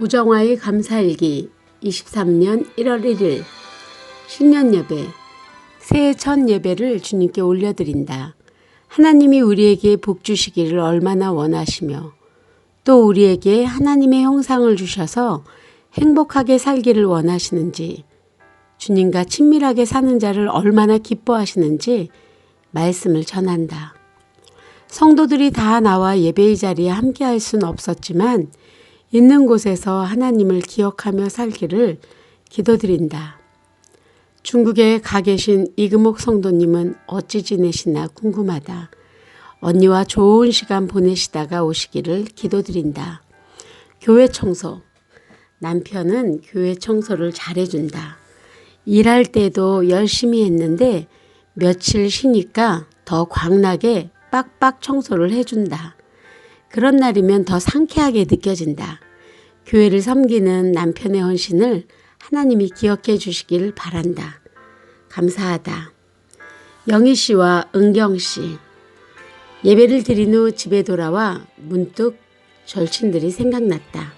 우정화의 감사일기 23년 1월 1일 신년 예배 새해 첫 예배를 주님께 올려드린다. 하나님이 우리에게 복 주시기를 얼마나 원하시며 또 우리에게 하나님의 형상을 주셔서 행복하게 살기를 원하시는지 주님과 친밀하게 사는 자를 얼마나 기뻐하시는지 말씀을 전한다. 성도들이 다 나와 예배의 자리에 함께할 수는 없었지만 있는 곳에서 하나님을 기억하며 살기를 기도드린다. 중국에 가 계신 이금옥 성도님은 어찌 지내시나 궁금하다. 언니와 좋은 시간 보내시다가 오시기를 기도드린다. 교회 청소. 남편은 교회 청소를 잘해준다. 일할 때도 열심히 했는데 며칠 쉬니까 더 광나게 빡빡 청소를 해준다. 그런 날이면 더 상쾌하게 느껴진다. 교회를 섬기는 남편의 헌신을 하나님이 기억해 주시길 바란다. 감사하다. 영희 씨와 은경 씨. 예배를 드린 후 집에 돌아와 문득 절친들이 생각났다.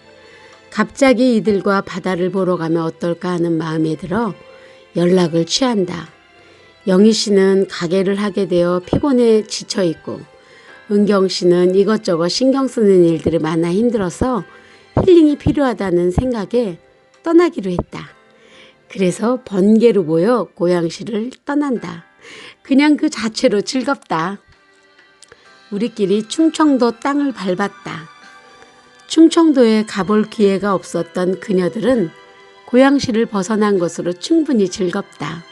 갑자기 이들과 바다를 보러 가면 어떨까 하는 마음에 들어 연락을 취한다. 영희 씨는 가게를 하게 되어 피곤해 지쳐 있고 은경 씨는 이것저것 신경 쓰는 일들이 많아 힘들어서 힐링이 필요하다는 생각에 떠나기로 했다. 그래서 번개로 모여 고양시를 떠난다. 그냥 그 자체로 즐겁다. 우리끼리 충청도 땅을 밟았다. 충청도에 가볼 기회가 없었던 그녀들은 고양시를 벗어난 것으로 충분히 즐겁다.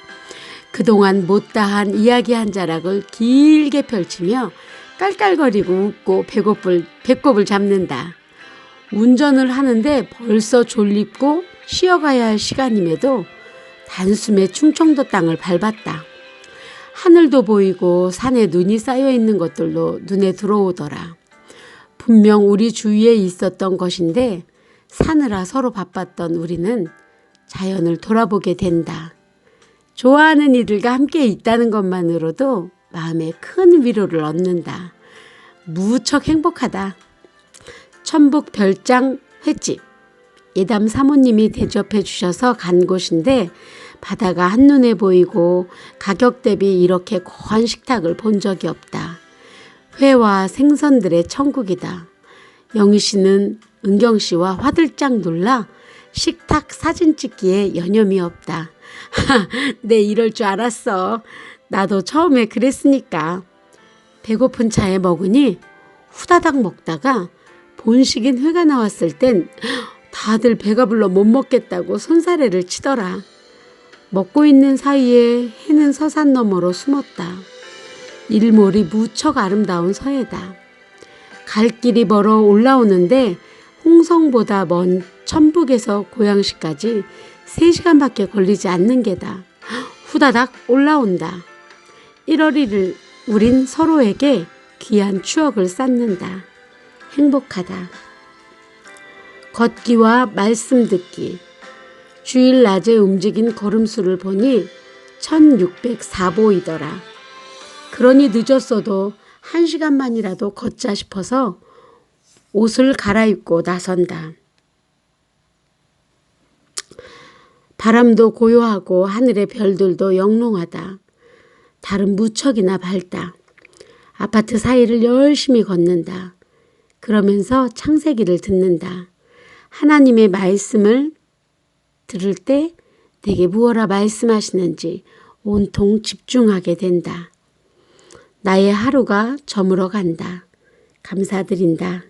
그동안 못다한 이야기 한 자락을 길게 펼치며 깔깔거리고 웃고 배고플, 배꼽을 잡는다. 운전을 하는데 벌써 졸립고 쉬어가야 할 시간임에도 단숨에 충청도 땅을 밟았다. 하늘도 보이고 산에 눈이 쌓여 있는 것들도 눈에 들어오더라. 분명 우리 주위에 있었던 것인데 사느라 서로 바빴던 우리는 자연을 돌아보게 된다. 좋아하는 이들과 함께 있다는 것만으로도 마음에 큰 위로를 얻는다. 무척 행복하다. 천북 별장 횟집. 예담 사모님이 대접해 주셔서 간 곳인데 바다가 한눈에 보이고 가격 대비 이렇게 고한 식탁을 본 적이 없다. 회와 생선들의 천국이다. 영희 씨는 은경 씨와 화들짝 놀라 식탁 사진 찍기에 여념이 없다. 내 이럴 줄 알았어. 나도 처음에 그랬으니까. 배고픈 차에 먹으니 후다닥 먹다가 본식인 회가 나왔을 땐 다들 배가 불러 못 먹겠다고 손사래를 치더라. 먹고 있는 사이에 해는 서산 너머로 숨었다. 일몰이 무척 아름다운 서해다. 갈 길이 멀어 올라오는데 홍성보다 먼 천북에서 고양시까지 3시간밖에 걸리지 않는 게다. 후다닥 올라온다. 1월 1일 우린 서로에게 귀한 추억을 쌓는다. 행복하다. 걷기와 말씀 듣기. 주일 낮에 움직인 걸음수를 보니 1604보이더라. 그러니 늦었어도 한 시간만이라도 걷자 싶어서 옷을 갈아입고 나선다. 바람도 고요하고 하늘의 별들도 영롱하다. 달은 무척이나 밝다. 아파트 사이를 열심히 걷는다. 그러면서 창세기를 듣는다. 하나님의 말씀을 들을 때 내게 무엇라 말씀하시는지 온통 집중하게 된다. 나의 하루가 저물어 간다. 감사드린다.